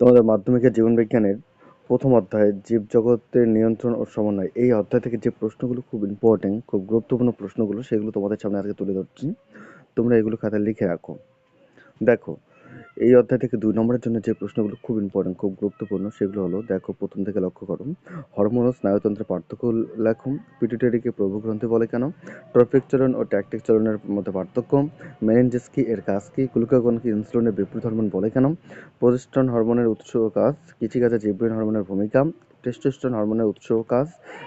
তোমাদের মাধ্যমিকের জীবনবিজ্ঞানের প্রথম অধ্যায় জীবজগতের নিয়ন্ত্রণ ও সমন্বয়। এই অধ্যায় থেকে যে প্রশ্নগুলো খুব ইম্পর্টেন্ট খুব গুরুত্বপূর্ণ প্রশ্নগুলো, সেগুলো তোমাদের সামনে আজকে তুলে ধরছি। তোমরা এগুলো খাতায় লিখে রাখো। দেখো এই অধ্যায় থেকে দুই নম্বরের জন্য যে প্রশ্নগুলো খুব ইম্পর্টেন্ট খুব গুরুত্বপূর্ণ, সেগুলো হলো, দেখো, প্রথম থেকে লক্ষ্য করো। হরমোন ও স্নায়ুতন্ত্রের পার্থক্য লেখো। পিটুটারিকে প্রভুগ্রন্থি বলে কেন? ট্রফিক চলন ও ট্যাকটিক চলনের মধ্যে পার্থক্য। মেনেঞ্জিস কি এর কাজ কি? গ্লুকাগন কি ইনসুলিনের বিপরীত হরমোন বলে কেন? প্রোজেস্টন হরমোনের উৎস ও কাজ কৃষিকাজে জীববিহীন হরমোনের ভূমিকা। টেস্টোস্টেরন হরমোনের উৎস ও কাজ।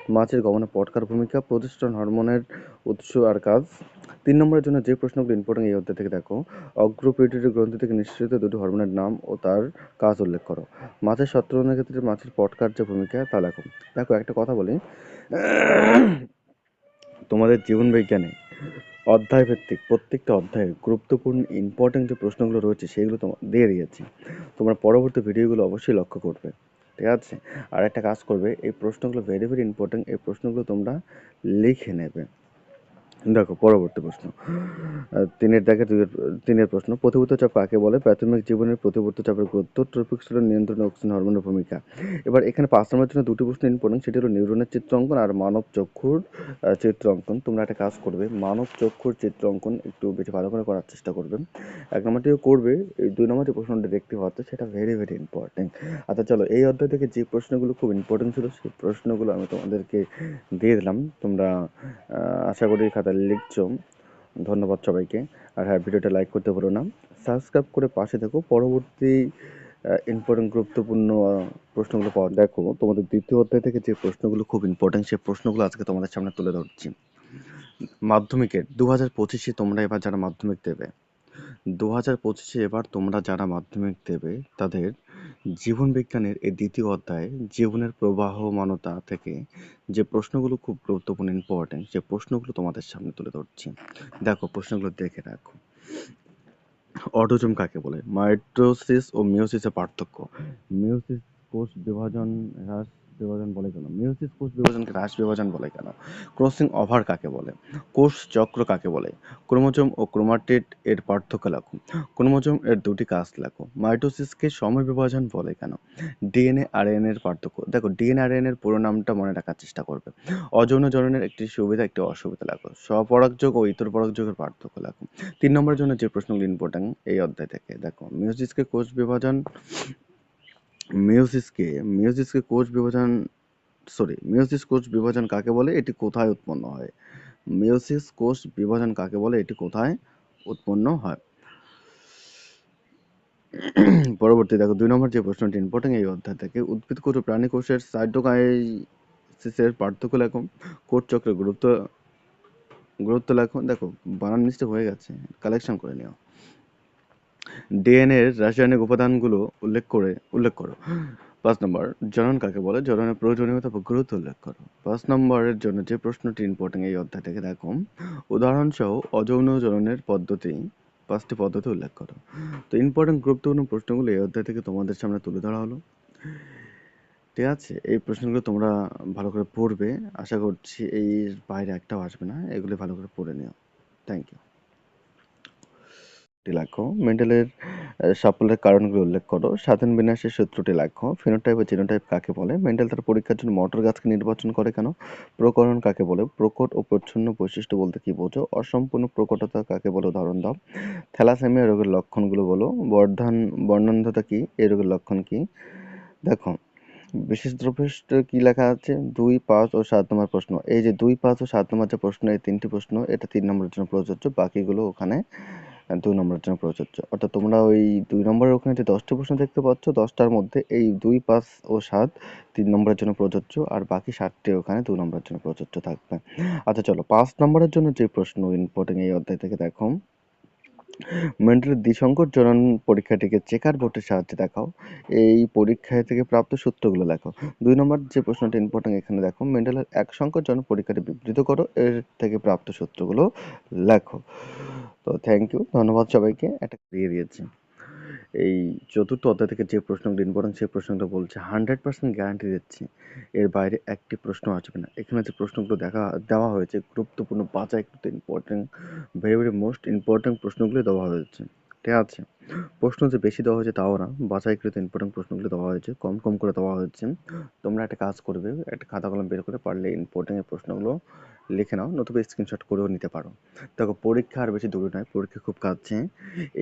মাছের গমনে পটকার ভূমিকা। প্রোজেস্টন হরমোনের উৎস আর কাজ তিন নম্বরের জন্য যে প্রশ্নগুলো ইম্পর্টেন্ট এই অধ্যায় থেকে দেখো অগ্রপিউটারি গ্রন্থি থেকে নিঃসৃত দুটি হরমোনের নাম ও তার কাজ উল্লেখ করো। মাছের সত্রনের ক্ষেত্রে মাছের পটকার যে ভূমিকা, তা লেখো। দেখো, একটা কথা বলি। তোমাদের জীবন বিজ্ঞানে অধ্যায় ভিত্তিক প্রত্যেকটা অধ্যায়ে গুরুত্বপূর্ণ ইম্পর্টেন্ট যে প্রশ্নগুলো রয়েছে, সেগুলো তোমার দিয়ে দিয়েছি। তোমরা পরবর্তী ভিডিওগুলো অবশ্যই লক্ষ্য করবে। ঠিক আছে? আর একটা কাজ করবে, এই প্রশ্নগুলো ভেরি ভেরি ইম্পর্টেন্ট এই প্রশ্নগুলো তোমরা লিখে নেবে। দেখো, পরবর্তী প্রশ্ন। তিনের দেখে তিনের প্রশ্ন প্রতিভূত চাপ কাকে বলে? প্রাথমিক জীবনের প্রতিভূত চাপের গুরুত্ব ট্রপিক স্টোরের নিয়ন্ত্রণে অক্সিজেন হরমোনের ভূমিকা। এবার এখানে পাঁচ নম্বরের জন্য দুটি প্রশ্ন ইম্পর্টেন্ট সেটি হলো নিউরনের চিত্র অঙ্কন আর মানব চক্ষুর চিত্র অঙ্কন। তোমরা একটা কাজ করবে, মানব চক্ষুর চিত্র অঙ্কন একটু বেশি ভালো করে করার চেষ্টা করবে। এক নম্বরটিও করবে, এই দুই নম্বর যে প্রশ্নটা দেখতে পাচ্ছ সেটা ভেরি ভেরি ইম্পর্টেন্ট আচ্ছা চলো, এই অধ্যায় থেকে যে প্রশ্নগুলো খুব ইম্পর্টেন্ট ছিল, সেই প্রশ্নগুলো আমি তোমাদেরকে দিয়ে দিলাম। তোমরা আশা করি খাতায় লিখছো ধন্যবাদ সবাইকে। আর হ্যাঁ ভিডিওটা লাইক করতে ভুলো না। সাবস্ক্রাইব করে পাশে থেকো। পরবর্তী ইম্পর্টেন্ট গুরুত্বপূর্ণ প্রশ্নগুলো পাওয়া দেখো, তোমাদের দ্বিতীয় অধ্যায় থেকে যে প্রশ্নগুলো খুব ইম্পর্টেন্ট সেই প্রশ্নগুলো আজকে তোমাদের সামনে তুলে ধরছি। মাধ্যমিকের দু হাজার পঁচিশে তোমরা এবার যারা মাধ্যমিক দেবে দু হাজার পঁচিশে এবার তোমরা যারা মাধ্যমিক দেবে, তাদের জীবন বিজ্ঞানের এই দ্বিতীয় অধ্যায়ে জীবনের প্রবাহমানতা থেকে যে প্রশ্নগুলো খুব গুরুত্বপূর্ণ ইম্পর্টেন্ট সে প্রশ্নগুলো তোমাদের সামনে তুলে ধরছি। দেখো, প্রশ্নগুলো দেখে রাখো। অটোজম কাকে বলে? মাইটোসিস ও মিওসিসের পার্থক্য। মিওসিস কোষ বিভাজন হ্রাস বিভাজন বলে কেন? মিওসিস কোষ বিভাজনকে হ্রাস বিভাজন বলে কেন? ক্রসিং ওভার কাকে বলে? কোষ চক্র কাকে বলে? ক্রোমোজোম ও ক্রোমাটিড এর পার্থক্য লেখো। ক্রোমোজোম এর দুটি কাজ লেখো। মাইটোসিসকে সময় বিভাজন বলে কেন? ডিএনএ আর এর পার্থক্য। দেখো, ডিএনএ আর এর পুরো নামটা মনে রাখার চেষ্টা করবে। অযৌন জননের একটি সুবিধা, একটি অসুবিধা লেখো। স্বপরাগযোগ ও ইতর পরাগযোগের পার্থক্য লেখো। তিন নম্বরের জন্য যে প্রশ্নগুলো ইম্পর্টেন্ট এই অধ্যায় থেকে, দেখো মিওসিসকে কোষ বিভাজন মিওসিসকে মিওসিসকে কোষ বিভাজন সরি মিওসিস কোষ বিভাজন কাকে বলে? এটি কোথায় উৎপন্ন হয়? মিওসিস কোষ বিভাজন কাকে বলে? এটি কোথায় উৎপন্ন হয়? পরবর্তী দেখো, দুই নম্বর যে প্রশ্নটি ইম্পর্টেন্ট এই অধ্যায় থেকে, উদ্ভিদ কোষ ও প্রাণী কোষের সাইটোকাইসিসের পার্থক্য লেখো, কোষ চক্রের গুরুত্ব গুরুত্ব লেখো। দেখো, বানান মিস্টেক হয়ে গেছে। কালেকশন করে নিও। ডিএনএ এর রাসায়নিক উপাদানগুলো উল্লেখ করে, উল্লেখ করো। পাঁচ নম্বর, জনন কাকে বলে? জননের প্রয়োজনীয়তা বা গুরুত্ব উল্লেখ করো। পাঁচ নম্বরের জন্য যে প্রশ্নটি ইম্পর্টেন্ট এই অধ্যায় থেকে দেখো, উদাহরণসহ অযৌন জননের পদ্ধতি, পাঁচটি পদ্ধতি উল্লেখ করো। তো ইম্পর্টেন্ট গুরুত্বপূর্ণ প্রশ্নগুলো এই অধ্যায় থেকে তোমাদের সামনে তুলে ধরা হলো। ঠিক আছে, এই প্রশ্নগুলো তোমরা ভালো করে পড়বে। আশা করছি এই বাইরে একটাও আসবে না এগুলো ভালো করে পড়ে নিও। থ্যাংক ইউ লেখো মেন্ডেলের সাফল্যের কারণগুলো উল্লেখ করো। স্বাধীন বিন্যাসের সূত্রটি লেখো ফিনোটাইপ ও জিনোটাইপ কাকে বলে? মেন্ডেল তার পরীক্ষার জন্য মটর গাছকে নির্বাচন করে কেন? প্রকরণ কাকে বলে? প্রকট ও প্রচ্ছন্ন বৈশিষ্ট্য বলতে কি বোঝো? অসম্পূর্ণ প্রকটতা কাকে বলে? উদাহরণ দাও। থ্যালাসেমিয়া রোগের লক্ষণগুলো বলো। বর্ধান, বর্ণান্ধতা কি? এই রোগের লক্ষণ কি? দেখো, বিশেষ দ্রব্যষ্ট কি লেখা আছে? দুই, পাঁচ ও সাত নম্বর প্রশ্ন। এই যে দুই, পাঁচ ও সাত নম্বর যে প্রশ্ন, এই তিনটি প্রশ্ন, এটা তিন নম্বরের জন্য প্রযোজ্য। বাকিগুলো ওখানে দুই নম্বরের জন্য প্রযোজ্য। অর্থাৎ তোমরা ওই দুই নম্বরের ওখানে যে দশটি প্রশ্ন দেখতে পাচ্ছ, দশটার মধ্যে এই দুই পাঁচ ও সাত তিন নম্বরের জন্য প্রযোজ্য, আর বাকি সাতটি ওখানে দুই নম্বরের জন্য প্রযোজ্য থাকবে। আচ্ছা চলো, পাঁচ নম্বরের জন্য যে প্রশ্ন ইম্পর্টেন্ট এই অধ্যায় থেকে দেখো। মেন্ডেলের দ্বিসংকট জনন পরীক্ষাটিকে চেকার বোর্ডের সাহায্যে দেখাও। এই পরীক্ষা থেকে প্রাপ্ত সূত্রগুলো লেখো দুই নম্বর যে প্রশ্নটি ইম্পর্টেন্ট এখানে দেখো মেন্ডেলের এক সংকট জনন পরীক্ষাটি বিবৃত করো, এর থেকে প্রাপ্ত সূত্রগুলো লেখো। তো থ্যাংক ইউ ধন্যবাদ সবাইকে, একটা দিয়ে দিয়েছি। এই চতুর্থ অধ্যায় থেকে যে প্রশ্নগুলো ইম্পর্টেন্ট সেই প্রশ্নগুলো বলছে হান্ড্রেড পার্সেন্ট গ্যারান্টি দিচ্ছি, এর বাইরে একটি প্রশ্ন আসবে না। এখানে যে প্রশ্নগুলো দেখা, দেওয়া হয়েছে, গুরুত্বপূর্ণ বাঁচা একটু important very very most important প্রশ্নগুলো দেওয়া হয়েছে। ঠিক আছে? প্রশ্ন যে বেশি দেওয়া হয়েছে তাও না। বাছাইকৃত ইম্পর্টেন্ট প্রশ্নগুলো দেওয়া হয়েছে, কম কম করে দেওয়া হয়েছে। তোমরা একটা কাজ করবে, একটা খাতা কলম বের করে পারলে ইম্পর্টেন্ট প্রশ্নগুলো লিখে নাও, নতুবা স্ক্রিনশট করেও নিতে পারো। দেখো, পরীক্ষা আর বেশি দূরে নয়, পরীক্ষা খুব কাছে।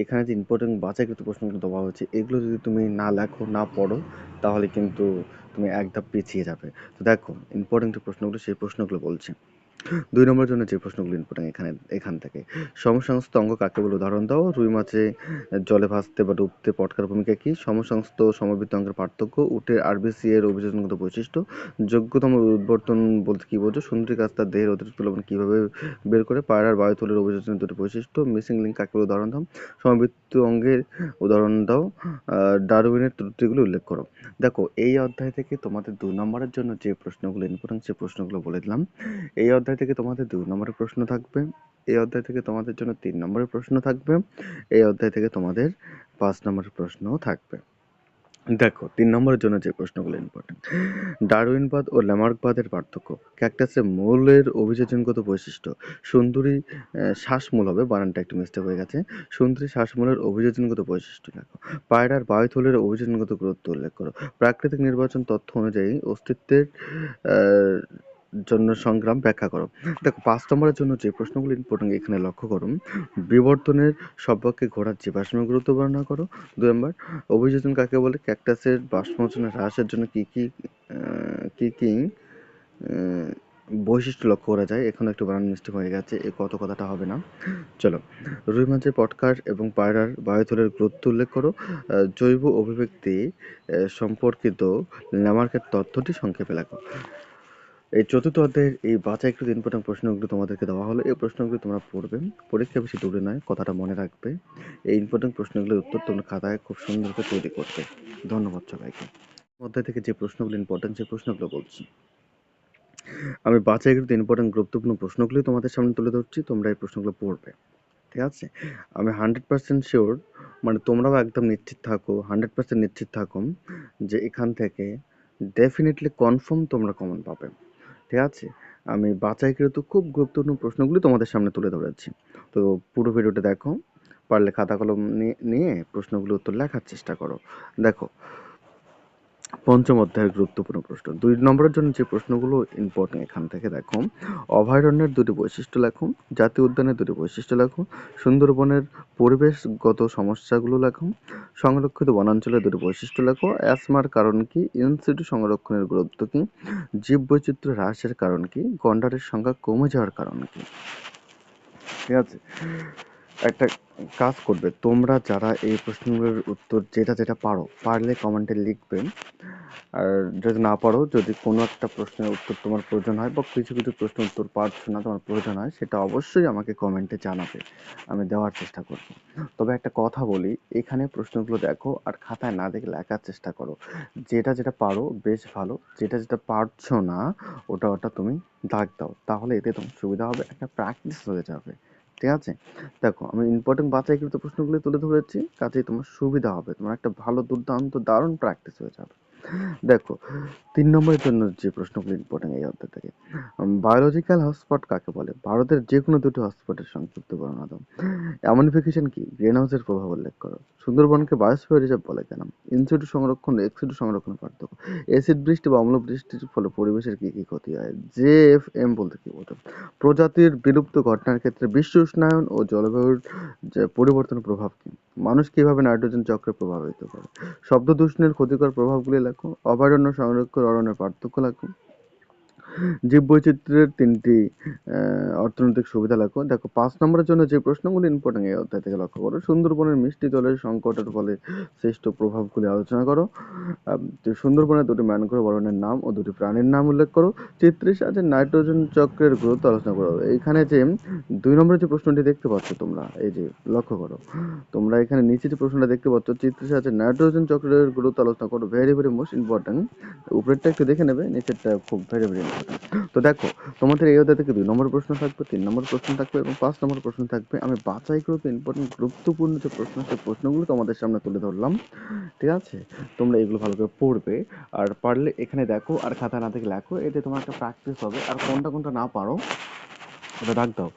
এখানে যে ইম্পর্টেন্ট বাছাইকৃত প্রশ্নগুলো দেওয়া হয়েছে, এগুলো যদি তুমি না লেখো, না পড়ো, তাহলে কিন্তু তুমি এক ধাপ পিছিয়ে যাবে। তো দেখো ইম্পর্টেন্ট প্রশ্নগুলো, সেই প্রশ্নগুলো বলছে। দুই নম্বরের জন্য যে প্রশ্নগুলো ইম্পর্টেন্ট এখানে, এখান থেকে। সমসংস্থ অঙ্গ কাকে বলে? উদাহরণ দাও। রুই মাছে জলে ভাসতে বা ডুবতে পটকার ভূমিকা কি? সমসংস্থ সমবৃত্ত অঙ্গের পার্থক্য, উটের আরবিসি এর অভিযোজনগত বৈশিষ্ট্য, যোগ্যতম উদ্বর্তন বলতে কি বোঝো? সুন্দরী কাজ তার দেহের অতিরিক্ত লবণ কীভাবে বের করে? পায়রার বায়ুতলের অভিযোজনের দুটি বৈশিষ্ট্য মিসিং লিঙ্ক কাকে বলে? উদাহরণ দাও। সমবৃত্ত অঙ্গের উদাহরণ দাও। ডারউইনের ত্রুটিগুলো উল্লেখ করো। দেখো, এই অধ্যায় থেকে তোমাদের দুই নম্বরের জন্য যে প্রশ্নগুলো ইম্পর্টেন্ট সে প্রশ্নগুলো বলে দিলাম। এই অধ্যায় থেকে তোমাদের দুই নম্বরের প্রশ্ন থাকবে, এই অধ্যায় থেকে তোমাদের জন্য তিন নম্বরের প্রশ্ন থাকবে, এই অধ্যায় থেকে তোমাদের পাঁচ নম্বরের প্রশ্নও থাকবে। দেখো, তিন নম্বরের জন্য যে প্রশ্নগুলো ইম্পর্টেন্ট ডারউইনবাদ ও ল্যামার্কবাদের পার্থক্য। ক্যাকটাসের মূলের অভিযোজনগত বৈশিষ্ট্য, সুন্দরী শ্বাসমূল হবে, বানানটা একটু মিস্টেক হয়ে গেছে। সুন্দরী শ্বাসমূলের অভিযোজনগত বৈশিষ্ট্য দেখো। পায়রার বায়ুথলের অভিযোজনগত গুরুত্ব উল্লেখ করো। প্রাকৃতিক নির্বাচন তথ্য অনুযায়ী অস্তিত্বের জন্য সংগ্রাম ব্যাখ্যা করো। দেখো, পাঁচ নম্বরের জন্য যে প্রশ্নগুলো ইম্পর্টেন্ট এখানে লক্ষ্য করো বিবর্তনের সবকে ঘোড়ার জীবাশ্মের গুরুত্ব বর্ণনা করো। দুই নম্বর, অভিযোজন কাকে বলে? ক্যাকটাসের বাষ্পমোচনের হ্রাসের জন্য কি কি কি কি বৈশিষ্ট্য লক্ষ্য করা যায়? এখন একটু বানান মিস্টেক হয়ে গেছে, এ কত কথাটা হবে না। চলো, রুই মাছের পটকার এবং পায়রার বায়ুথলের গুরুত্ব উল্লেখ করো। জৈব অভিব্যক্তি সম্পর্কিত ল্যামার্কের তথ্যটি সংক্ষেপে লেখো। এই চতুর্থ অধ্যায়ের এই বাছাইকৃত ইম্পর্টেন্ট প্রশ্নগুলো তোমাদেরকে দেওয়া হলো। এই প্রশ্নগুলো তোমরা পড়বে। পরীক্ষা বেশি দূরে নয়, কথাটা মনে রাখবে। এই ইম্পর্টেন্ট প্রশ্নগুলোর উত্তর তোমরা খাতায় খুব সুন্দর করে তৈরি করবে। ধন্যবাদ সবাইকে। অধ্যায় থেকে যে প্রশ্নগুলো ইম্পর্টেন্ট সেই প্রশ্নগুলো বলছি। আমি বাছাইকৃত ইম্পর্টেন্ট গুরুত্বপূর্ণ প্রশ্নগুলি তোমাদের সামনে তুলে ধরছি, তোমরা এই প্রশ্নগুলো পড়বে। ঠিক আছে? আমি হান্ড্রেড পার্সেন্ট শিওর মানে তোমরাও একদম নিশ্চিত থাকো হান্ড্রেড পার্সেন্ট নিশ্চিত থাকো যে এখান থেকে ডেফিনেটলি কনফার্ম তোমরা কমন পাবে। ঠিক আছে। আমি বাছাইকৃত খুব গুরুত্বপূর্ণ প্রশ্নগুলি তোমাদের সামনে তুলে ধরেছি। তো পুরো ভিডিওটা দেখো, পারলে খাতা কলম নিয়ে প্রশ্নগুলো উত্তর লেখার চেষ্টা করো। দেখো পঞ্চম অধ্যায়ের গুরুত্বপূর্ণ প্রশ্ন। দুই নম্বরের জন্য যে প্রশ্নগুলো ইম্পর্টেন্ট এখান থেকে দেখো। অভয়ারণ্যের দুটি বৈশিষ্ট্য লেখো, জাতীয় উদ্যানের দুটি বৈশিষ্ট্য লেখো, সুন্দরবনের পরিবেশগত সমস্যাগুলো লেখো, সংরক্ষিত বনাঞ্চলের দুটি বৈশিষ্ট্য লেখো। অ্যাসমার কারণ কি? ইনসিটু সংরক্ষণের গুরুত্ব কি? জীববৈচিত্র্য হ্রাসের কারণ কি? গন্ডারের সংখ্যা কমে যাওয়ার কারণ কি? ঠিক আছে? একটা কাজ করবে। তোমরা যারা এই প্রশ্নগুলোর উত্তর যেটা যেটা পারো, পারলে কমেন্টে লিখবে। আর যদি না পারো, যদি কোনো একটা প্রশ্নের উত্তর তোমার প্রয়োজন হয় বা কিছু কিছু প্রশ্ন উত্তর পারছ না তোমার প্রয়োজন হয়, সেটা অবশ্যই আমাকে কমেন্টে জানাবে। আমি দেওয়ার চেষ্টা করব। তবে একটা কথা বলি, এখানে প্রশ্নগুলো দেখো আর খাতায় না দেখে লেখার চেষ্টা করো। যেটা যেটা পারো বেশ ভালো, যেটা যেটা পারছ না, ওটা ওটা তুমি দাগ দাও। তাহলে এতে তোমার সুবিধা হবে, একটা প্র্যাকটিস হয়ে যাবে। ঠিক আছে? দেখো, আমি ইম্পর্টেন্ট বাছাইকৃত প্রশ্নগুলো তুলে ধরেছি, কাজেই তোমার সুবিধা হবে। তোমার একটা ভালো, দুর্দান্ত, দারুণ প্র্যাকটিস হয়ে যাবে। দেখো, তিন নম্বরের জন্য যে প্রশ্নগুলো ইম্পর্টেন্ট এই অধ্যায় থেকে বায়োলজিক্যাল হটস্পট কাকে বলে? ভারতের যে কোনো দুটি হটস্পটের সংক্ষিপ্ত বর্ণনা দাও। অ্যামনিফিকেশন কি? গ্রিন হাউসের প্রভাব উল্লেখ করো। সুন্দরবনকে বায়োস্ফিয়ার রিজার্ভ বলে কেন? ইনসিটু সংরক্ষণ এক্সিটু সংরক্ষণের পার্থক্য। অ্যাসিড বৃষ্টি বা অম্ল বৃষ্টির ফলে পরিবেশের কি কি ক্ষতি হয়? জে এফ এম বলতে কি বোঝো? প্রজাতির বিলুপ্ত ঘটনার ক্ষেত্রে বিশ্ব উষ্ণায়ন ও জলবায়ুর যে পরিবর্তনের প্রভাব কি? মানুষ কীভাবে নাইট্রোজেন চক্রে প্রভাবিত করে? শব্দ দূষণের ক্ষতিকর প্রভাবগুলি লেখো অভয়ারণ্য সংরক্ষণ অরণ্যের পার্থক্য লেখো জীববৈচিত্র্যের তিনটি অর্থনৈতিক সুবিধা লেখো দেখো, পাঁচ নম্বরের জন্য যে প্রশ্নগুলি ইম্পর্টেন্ট এই অধ্যায় থেকে লক্ষ্য করো। সুন্দরবনের মিষ্টি জলের সংকটের ফলে সৃষ্ট প্রভাবগুলি আলোচনা করো। সুন্দরবনের দুটি ম্যানগ্রোভ অরণ্যের নাম ও দুটি প্রাণীর নাম উল্লেখ করো। চিত্রের সাহায্যে নাইট্রোজেন চক্রের গুরুত্ব আলোচনা করো। এইখানে যে দুই নম্বরের যে প্রশ্নটি দেখতে পাচ্ছ তোমরা, এই যে লক্ষ্য করো। তোমরা এখানে নিচে যে প্রশ্নটা দেখতে পাচ্ছ চিত্রিশ আছে নাইট্রোজেন চক্রের গুরুত্ব আলোচনা করো ভেরি ভেরি মোস্ট ইম্পর্টেন্ট উপরেরটা একটু দেখে নেবে, নিচেরটা খুব ভেরি ভেরি ইম্পর্টেন্ট তো দেখো, তোমাদের এই অধ্যায় থেকে দুই নম্বর প্রশ্ন থাকবে, তিন নম্বর প্রশ্ন থাকবে এবং পাঁচ নম্বর প্রশ্ন থাকবে। আমি বাছাই করে ইম্পর্টেন্ট গুরুত্বপূর্ণ যে প্রশ্ন, সেই প্রশ্নগুলো তোমাদের সামনে তুলে ধরলাম। ঠিক আছে? তোমরা এগুলো ভালো করে পড়বে। আর পারলে এখানে দেখো, আর খাতা না থেকে লেখো, এতে তোমার একটা প্র্যাকটিস হবে। আর কোনটা কোনটা না পারো, ওটা ডাক দাও।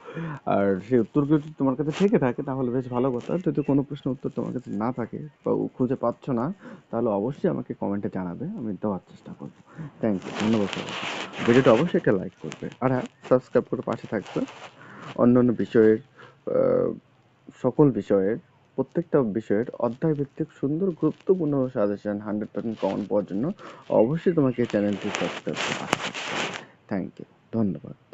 আর সেই উত্তরগুলো যদি তোমার কাছে থেকে থাকে, তাহলে বেশ ভালো কথা। যদি কোনো প্রশ্নের উত্তর তোমার কাছে না থাকে বা খুঁজে পাচ্ছ না, তাহলে অবশ্যই আমাকে কমেন্টে জানাবে, আমি দেওয়ার চেষ্টা করব। থ্যাংক ইউ ধন্যবাদ ভিডিওটা অবশ্যই একটা লাইক করবে। আর হ্যাঁ সাবস্ক্রাইব করে পাশে থাকবে। অন্য অন্য বিষয়ের সকল বিষয়ের, প্রত্যেকটা বিষয়ের অধ্যায় ভিত্তিক সুন্দর গুরুত্বপূর্ণ সাজেশন হান্ড্রেড পার্সেন্ট কমন পাওয়ার জন্য অবশ্যই তোমাকে চ্যানেলটি সাবস্ক্রাইব করে হবে। থ্যাংক ইউ ধন্যবাদ।